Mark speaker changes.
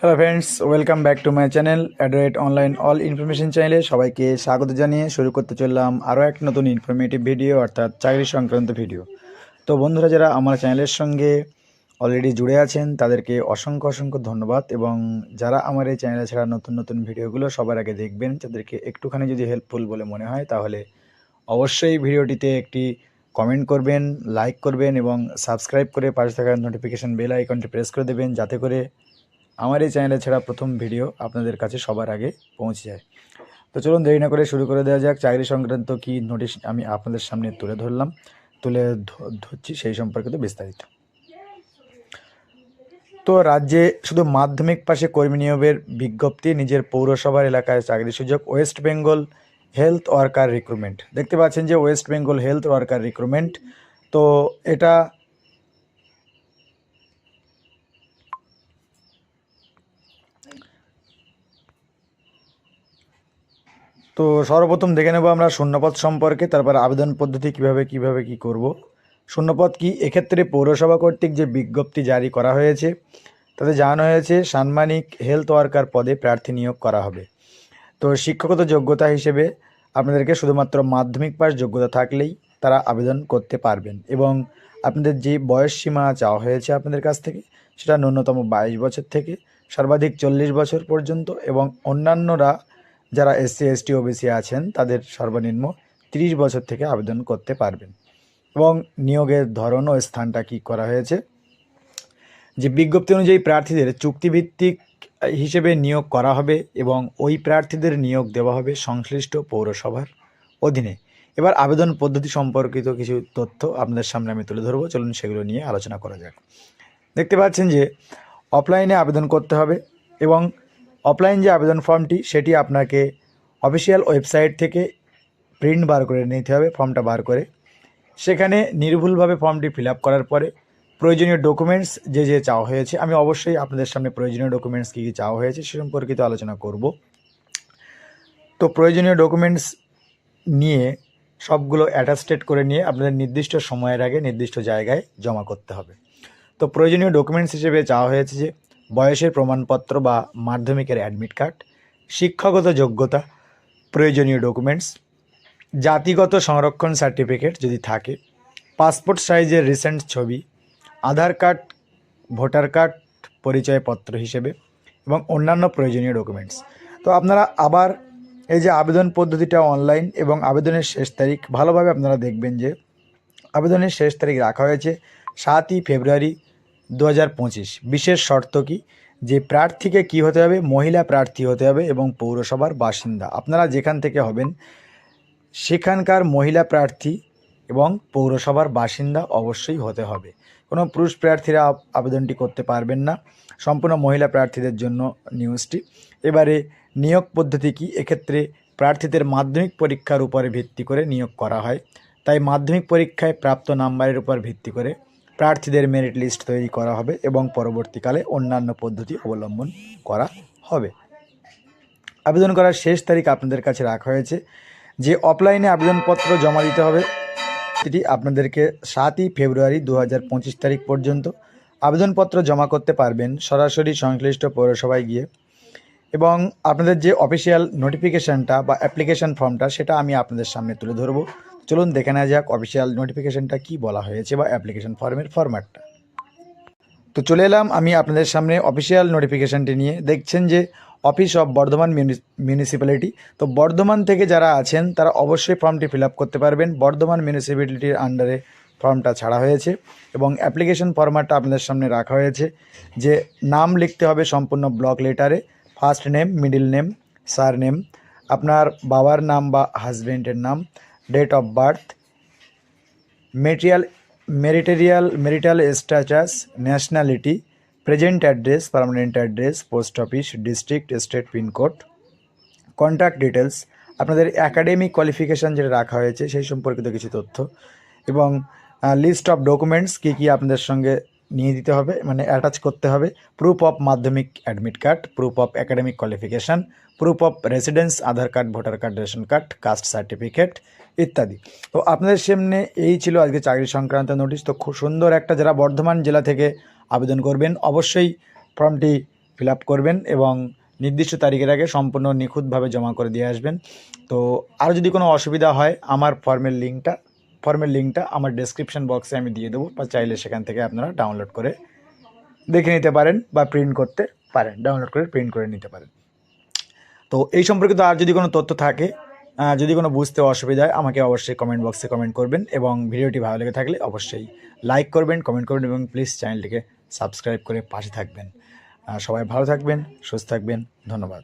Speaker 1: Hello friends welcome back to my channel অ্যাড্রেট online all information চ্যানেলে সবাইকে স্বাগত জানিয়ে শুরু করতে চললাম আরও এক নতুন ইনফরমেটিভ ভিডিও অর্থাৎ চাকরি সংক্রান্ত ভিডিও তো বন্ধুরা, যারা আমার চ্যানেলের সঙ্গে অলরেডি জুড়ে আছেন, তাদেরকে অসংখ্য অসংখ্য ধন্যবাদ এবং যারা আমার এই চ্যানেলে ছাড়া নতুন নতুন ভিডিওগুলো সবার আগে দেখবেন, তাদেরকে একটুখানি যদি হেল্পফুল বলে মনে হয়, তাহলে অবশ্যই ভিডিওটিতে একটি কমেন্ট করবেন লাইক করবেন এবং সাবস্ক্রাইব করে পাশে থাকা নোটিফিকেশান বেল আইকনটি প্রেস করে দেবেন, যাতে করে আমার এই চ্যানেলে ছাড়া প্রথম ভিডিও আপনাদের কাছে সবার আগে পৌঁছে যায়। তো চলুন দেরি না করে শুরু করে দেওয়া যাক। চাকরি সংক্রান্ত কি নোটিশ আমি আপনাদের সামনে তুলে ধরলাম, তুলে ধরছি সেই সম্পর্কিত বিস্তারিত। তো রাজ্যে শুধু মাধ্যমিক পাশে কর্মী নিয়োগের বিজ্ঞপ্তি, নিজের পৌরসভার এলাকায় চাকরি সুযোগ West Bengal health worker recruitment দেখতে পাচ্ছেন যে West Bengal health worker recruitment তো এটা তো সর্বপ্রথম দেখে নেব আমরা শূন্যপদ সম্পর্কে, তারপর আবেদন পদ্ধতি কীভাবে কীভাবে কি করব। শূন্যপদ কি? এক্ষেত্রে পৌরসভা কর্তৃক যে বিজ্ঞপ্তি জারি করা হয়েছে, তাতে জানানো হয়েছে সাম্মানিক হেলথ ওয়ার্কার পদে প্রার্থী নিয়োগ করা হবে। তো শিক্ষাগত যোগ্যতা হিসেবে আপনাদেরকে শুধুমাত্র মাধ্যমিক পাস যোগ্যতা থাকলেই তারা আবেদন করতে পারবেন এবং আপনাদের যে বয়স সীমা চাওয়া হয়েছে আপনাদের কাছ থেকে, সেটা ন্যূনতম বাইশ বছর থেকে সর্বাধিক চল্লিশ বছর পর্যন্ত এবং অন্যান্যরা যারা এসসি, এসটি, ওবিসি আছেন, তাদের সর্বনিম্ন তিরিশ বছর থেকে আবেদন করতে পারবেন। এবং নিয়োগের ধরন ও স্থানটা কী করা হয়েছে? যে বিজ্ঞপ্তি অনুযায়ী প্রার্থীদের চুক্তিভিত্তিক হিসেবে নিয়োগ করা হবে এবং ওই প্রার্থীদের নিয়োগ দেওয়া হবে সংশ্লিষ্ট পৌরসভার অধীনে। এবার আবেদন পদ্ধতি সম্পর্কিত কিছু তথ্য আপনাদের সামনে আমি তুলে ধরবো। চলুন সেগুলো নিয়ে আলোচনা করা যাক। দেখতে পাচ্ছেন যে অফলাইনে আবেদন করতে হবে এবং অফলাইন যে আবেদন ফর্মটি সেটি আপনাকে অফিসিয়াল ওয়েবসাইট থেকে প্রিন্ট বার করে নিতে হবে ফর্মটা বার করে। সেখানে নির্ভুলভাবে ফর্মটি ফিল করার পরে প্রয়োজনীয় ডকুমেন্টস যে যে চাওয়া হয়েছে, আমি অবশ্যই আপনাদের সামনে প্রয়োজনীয় ডকুমেন্টস কী কী চাওয়া হয়েছে, সে সম্পর্কিত আলোচনা করব। তো প্রয়োজনীয় ডকুমেন্টস নিয়ে সবগুলো অ্যাটাস্টেড করে নিয়ে আপনাদের নির্দিষ্ট সময়ের আগে নির্দিষ্ট জায়গায় জমা করতে হবে। তো প্রয়োজনীয় ডকুমেন্টস হিসেবে চাওয়া হয়েছে যে বয়সের প্রমাণপত্র বা মাধ্যমিকের অ্যাডমিট কার্ড শিক্ষাগত যোগ্যতা, প্রয়োজনীয় ডকুমেন্টস জাতিগত সংরক্ষণ সার্টিফিকেট যদি থাকে পাসপোর্ট সাইজের রিসেন্ট ছবি, আধার কার্ড ভোটার কার্ড পরিচয়পত্র হিসেবে এবং অন্যান্য প্রয়োজনীয় ডকুমেন্টস তো আপনারা আবার এই যে আবেদন পদ্ধতিটা অনলাইন এবং আবেদনের শেষ তারিখ, ভালোভাবে আপনারা দেখবেন যে আবেদনের শেষ তারিখ রাখা হয়েছে সাতই ফেব্রুয়ারি দু বিশেষ শর্ত কি? যে প্রার্থীকে কি হতে হবে? মহিলা প্রার্থী হতে হবে এবং পৌরসভার বাসিন্দা। আপনারা যেখান থেকে হবেন, সেখানকার মহিলা প্রার্থী এবং পৌরসভার বাসিন্দা অবশ্যই হতে হবে। কোনো পুরুষ প্রার্থীরা আবেদনটি করতে পারবেন না। সম্পূর্ণ মহিলা প্রার্থীদের জন্য নিউজটি। এবারে নিয়োগ পদ্ধতি কি? এক্ষেত্রে প্রার্থীদের মাধ্যমিক পরীক্ষার উপরে ভিত্তি করে নিয়োগ করা হয়। তাই মাধ্যমিক পরীক্ষায় প্রাপ্ত নাম্বারের উপর ভিত্তি করে প্রার্থীদের মেরিট লিস্ট তৈরি করা হবে এবং পরবর্তীকালে অন্যান্য পদ্ধতি অবলম্বন করা হবে। আবেদন করার শেষ তারিখ আপনাদের কাছে রাখা হয়েছে। যে অফলাইনে আবেদনপত্র জমা দিতে হবে, সেটি আপনাদেরকে সাতই ফেব্রুয়ারি দু হাজার পঁচিশ তারিখ পর্যন্ত আবেদনপত্র জমা করতে পারবেন সরাসরি সংশ্লিষ্ট পৌরসভায় গিয়ে। এবং আপনাদের যে অফিসিয়াল নোটিফিকেশানটা বা অ্যাপ্লিকেশন ফর্মটা সেটা আমি আপনাদের সামনে তুলে ধরবো। চলুন দেখে নেওয়া যাক অফিসিয়াল নোটিফিকেশানটা কী বলা হয়েছে বা অ্যাপ্লিকেশন ফর্মের ফরম্যাটটা তো চলে এলাম আমি আপনাদের সামনে অফিসিয়াল নোটিফিকেশানটি নিয়ে। দেখছেন যে অফিস অফ বর্ধমান মিউনিসিপ্যালিটি তো বর্ধমান থেকে যারা আছেন, তারা অবশ্যই ফর্মটি ফিল করতে পারবেন। বর্ধমান মিউনিসিপ্যালিটির আন্ডারে ফর্মটা ছাড়া হয়েছে এবং অ্যাপ্লিকেশন ফরম্যাটটা আপনাদের সামনে রাখা হয়েছে, যে নাম লিখতে হবে সম্পূর্ণ block লেটারে first name middle name surname আপনার বাবার নাম বা হাজব্যান্ডের নাম date of birth material মেরিটেরিয়াল marital status nationality present address permanent address post office district state pin code contact details আপনাদের একাডেমিক কোয়ালিফিকেশান যেটা রাখা হয়েছে, সেই সম্পর্কিত কিছু তথ্য, এবং লিস্ট অফ ডকুমেন্টস কী কী আপনাদের সঙ্গে নিয়ে দিতে হবে মানে অ্যাটাচ করতে হবে proof of Madhyamik admit card proof of academic qualification proof of residence Aadhaar card voter card ration card caste certificate ইত্যাদি। তো আপনাদের সামনে এই ছিল আজকে চাকরি সংক্রান্ত নোটিশ তো খুব সুন্দর একটা যারা বর্ধমান জেলা থেকে আবেদন করবেন, অবশ্যই ফর্মটি ফিল করবেন এবং নির্দিষ্ট তারিখের আগে সম্পূর্ণ নিখুঁতভাবে জমা করে দিয়ে আসবেন। তো আরও যদি কোনো অসুবিধা হয়, আমার ফর্মের লিঙ্কটা ফর্মের লিঙ্কটা আমার ডেসক্রিপশন বক্সে আমি দিয়ে দেবো, বা চাইলে সেখান থেকে আপনারা ডাউনলোড করে দেখে নিতে পারেন বা প্রিন্ট করতে পারেন ডাউনলোড করে প্রিন্ট করে নিতে পারেন। তো এই সম্পর্কিত আর যদি কোনো তথ্য থাকে যদি কোনো বুঝতে অসুবিধা হয়, আমাকে অবশ্যই কমেন্ট বক্সে কমেন্ট করবেন এবং ভিডিওটি ভালো লেগে থাকলে অবশ্যই লাইক করবেন কমেন্ট করবেন এবং প্লিজ চ্যানেলটিকে সাবস্ক্রাইব করে পাশে থাকবেন। সবাই ভালো থাকবেন, সুস্থ থাকবেন, ধন্যবাদ।